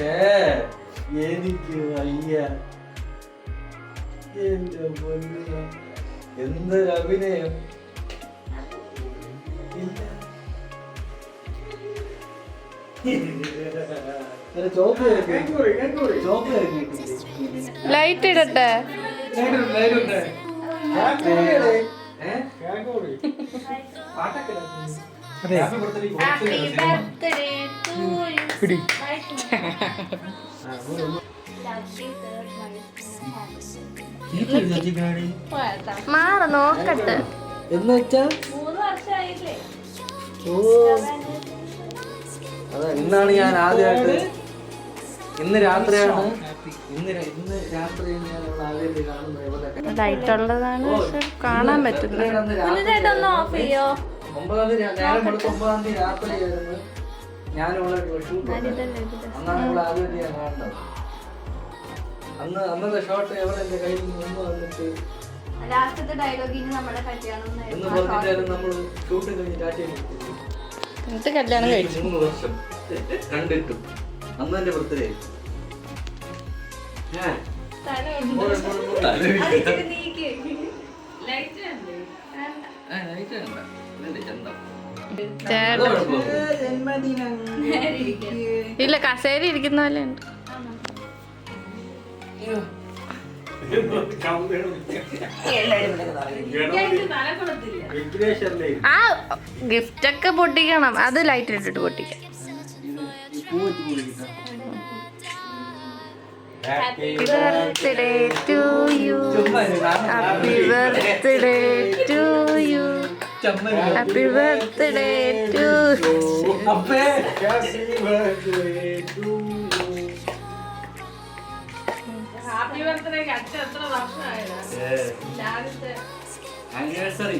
ഛേ, എനിക്ക് വയ്യ. എന്റെ പൊന്നു. എന്തൊരു അഭിനയം? ലൈറ്റ് ഇടട്ടെ? പാട്ടൊക്കെ. അതെ. പിടി. മാറ നോക്കട്ടെ. എന്ന് വെച്ചാ? ഓ. അതാ ഇന്നാണ് ഞാൻ ആദ്യമായിട്ട് ഇന്ന് രാത്രിയാണ്. ഇന്ന് ഇന്ന് രാത്രിയാണ് ഞാൻ ആദ്യമായിട്ട് കാണുന്നത് പക്ഷെ കാണാൻ പറ്റുന്നത് ഒന്ന് ഓഫ് ചെയ്യോ? ഒമ്പതാം തീയതി നേരം വെളുത്ത് ഒമ്പതാം തീയതി രാത്രിയായിരുന്നു ഞാൻ ഇവിടെ ഷൂട്ട് അന്നാണ് ഇവിടെ ആദ്യമായിട്ട് ഞാൻ കാണുന്നത്. അന്ന് അന്നത്തെ ഷോട്ട് എവിടെ എന്റെ കയ്യിൽ മുമ്പ് വന്നിട്ട്? ലാസ്റ്റത്തെ ഡയലോഗിന് നമ്മുടെ കല്യാണം എന്ന് പറഞ്ഞിട്ടായിരുന്നു നമ്മൾ ഷൂട്ട് കഴിഞ്ഞ് ടാറ്റ എന്നിട്ട് കല്യാണം കഴിച്ചു. മൂന്ന് വർഷം. കണ്ടിട്ടു. അന്ന് എന്റെ ബർത്ത്ഡേ ചേട്ടൻ ഇല്ല കസേര ഇരിക്കുന്ന പോലെ ഉണ്ട്. ആ ഗിഫ്റ്റ് ഒക്കെ പൊട്ടിക്കണം. അത് ലൈറ്റ് ഇട്ടിട്ട് പൊട്ടിക്കാം. Happy birthday to you. Happy birthday to happy birthday to അപ്പേ. Happy birthday to happy birthday അച്ഛൻ എത്ര വർഷമായതാ ആനിവേഴ്സറി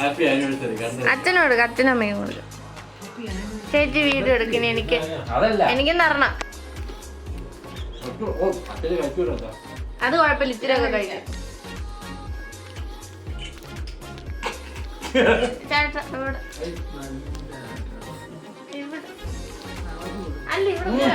ഹാപ്പി ആനിവേഴ്സറി അച്ഛനോട് അച്ഛനും അമ്മയും കൊടുക്കും. ചേച്ചി വീഡിയോ എടുക്കണ എനിക്ക്. അതല്ല. എനിക്ക് തരണം. ഓ അച്ഛന് കഴിക്കൂടാ അത് കുഴപ്പമില്ല ഇത്തിരി ഒക്കെ കഴിക്കാം. അല്ല ഇവിടെ.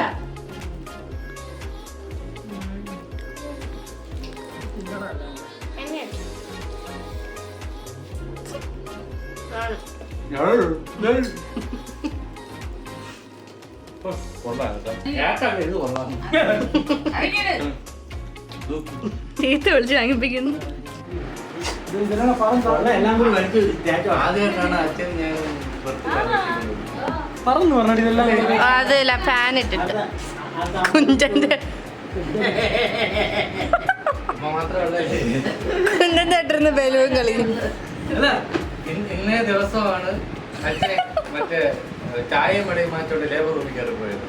ചീത്ത വിളിച്ച് വാങ്ങിപ്പിക്കുന്നു പറഞ്ഞു ഇതെല്ലാം അതല്ല ഫാൻ ഇട്ടിട്ട്. കുഞ്ചന്റെ കുഞ്ചന്റെ ഇട്ടിരുന്ന് ബലൂൺ കളി അല്ല ഇന്ന് ദിവസമാണ് അച്ഛൻ മറ്റേ ചായയും മടയും മാറ്റോണ്ട് ലേബർ റൂമിൽ കയറി പോയത്.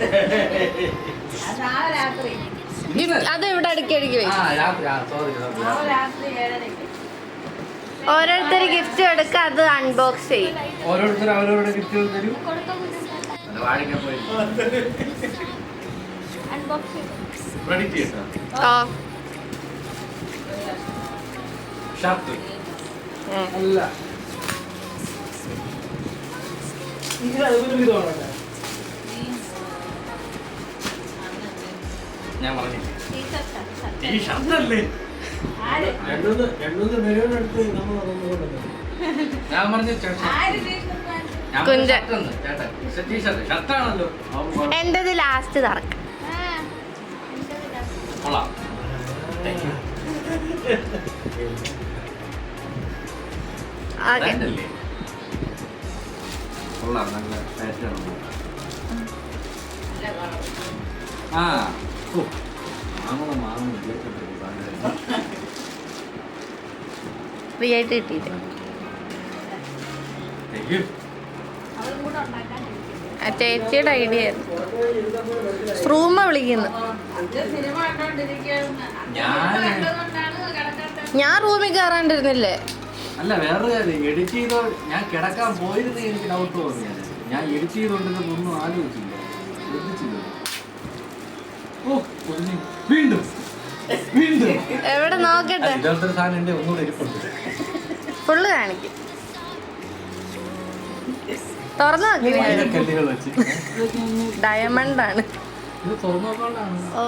നാളെ രാത്രി. അത് ഇവിടെ അടുക്കി അടുക്കി ആ രാത്രി ആ സോറി ഓരോരുത്തർ ഗിഫ്റ്റ് എടുക്കുക അത് അൺബോക്സ് ചെയ്യും. ഓരോരുത്തർ അവരവരുടെ തരും. ഇത് ഞാൻ പറഞ്ഞില്ലേ? ഈ ഷർട്ട് അല്ലേ? ഞാൻ പറഞ്ഞു കുഞ്ചൻ. എന്റേത് ലാസ്റ്റ് തറക്കം. ആ ഫ്രീ ആയിട്ട് ആ ചേച്ചിയുടെ ഐഡിയ റൂമ വിളിക്കുന്നു ഞാൻ- റൂമിൽ കയറാണ്ടിരുന്നില്ലേ അല്ല വേറൊരു കാര്യം. എഡിറ്റ് ചെയ്തോ ഞാൻ കിടക്കാൻ പോയിരുന്നെങ്കിൽ എനിക്ക് ഡൗട്ട് തോന്നി ഞാൻ എഡിറ്റ് ചെയ്തോണ്ടിരുന്നൊന്നും ആലോചിച്ചില്ല. ശ്രദ്ധിച്ചില്ല. വീണ്ടും. വീണ്ടും. എവിടെ നോക്കട്ടെ? ഇതേപോലത്തെ സാധനം എന്റെ ഒന്നുകൂടെ ഇരിപ്പുണ്ട് ഫുള്ള് കാണിക്കും. തുറന്നു നോക്കി. ഡയമണ്ട് ആണ്. ഓ.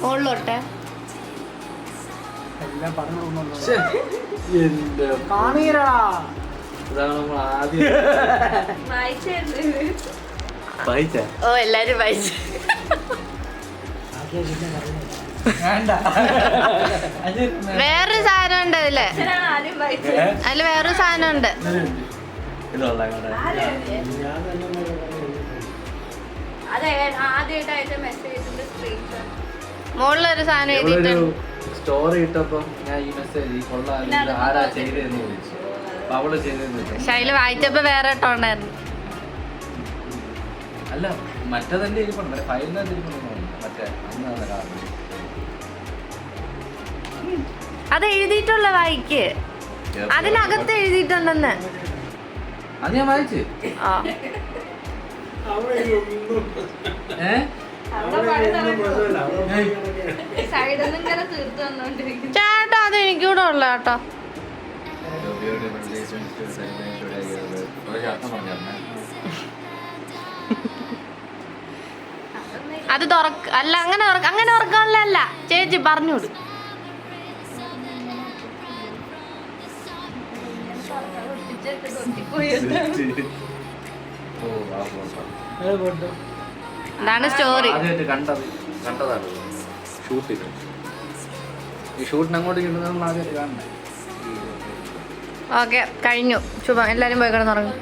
മുകളിലോട്ടെ. എല്ലാം പറഞ്ഞു ഇതാണ് നമ്മൾ ആദ്യം ഓ എല്ലാരും വായിച്ചു വേറൊരു സാധനം ഉണ്ട് അതിൽ അതിൽ വേറൊരു സാധനം ഉണ്ട് മോളിലൊരു മുകളിലൊരു സാധനം എഴുതിയിട്ടുണ്ട്. സ്റ്റോറി ഇട്ടപ്പോ ഞാൻ ഈ മെസ്സേജ് ഈ കൊള്ളാം ആരാ ചെയ്തതെന്ന് ചോദിച്ചു. അപ്പൊ അവൾ ചെയ്തതെന്ന് ശൈല വായിച്ചപ്പോ വേറെ ഇട്ടോണ്ടായിരുന്നു. അല്ല മറ്റേതല്ലേ ഇരിപ്പുണ്ട് ഫയലിനെ ഇരിപ്പുണ്ടെന്ന് മറ്റേ അന്ന് കാരണം അത്. എഴുതിയിട്ടുള്ള വായിക്ക്. അതിനകത്ത് എഴുതിയിട്ടുണ്ടെന്ന്. അത് ഞാൻ വായിച്ച്. ചേട്ടാ അത് എനിക്കൂടെ ഉള്ള കേട്ടോ. അത് തുറക്ക അല്ല അങ്ങനെ അങ്ങനെ തുറക്കാനുള്ളതല്ല. ചേച്ചി പറഞ്ഞോട്. ഇതാണ് സ്റ്റോറി. കണ്ടതാണ് ഈ ഷൂട്ടിന് അങ്ങോട്ട് ആദ്യമായിട്ട് ഓക്കെ കഴിഞ്ഞു. ശുഭം. എല്ലാരും പോയി കിടന്നുറങ്ങും.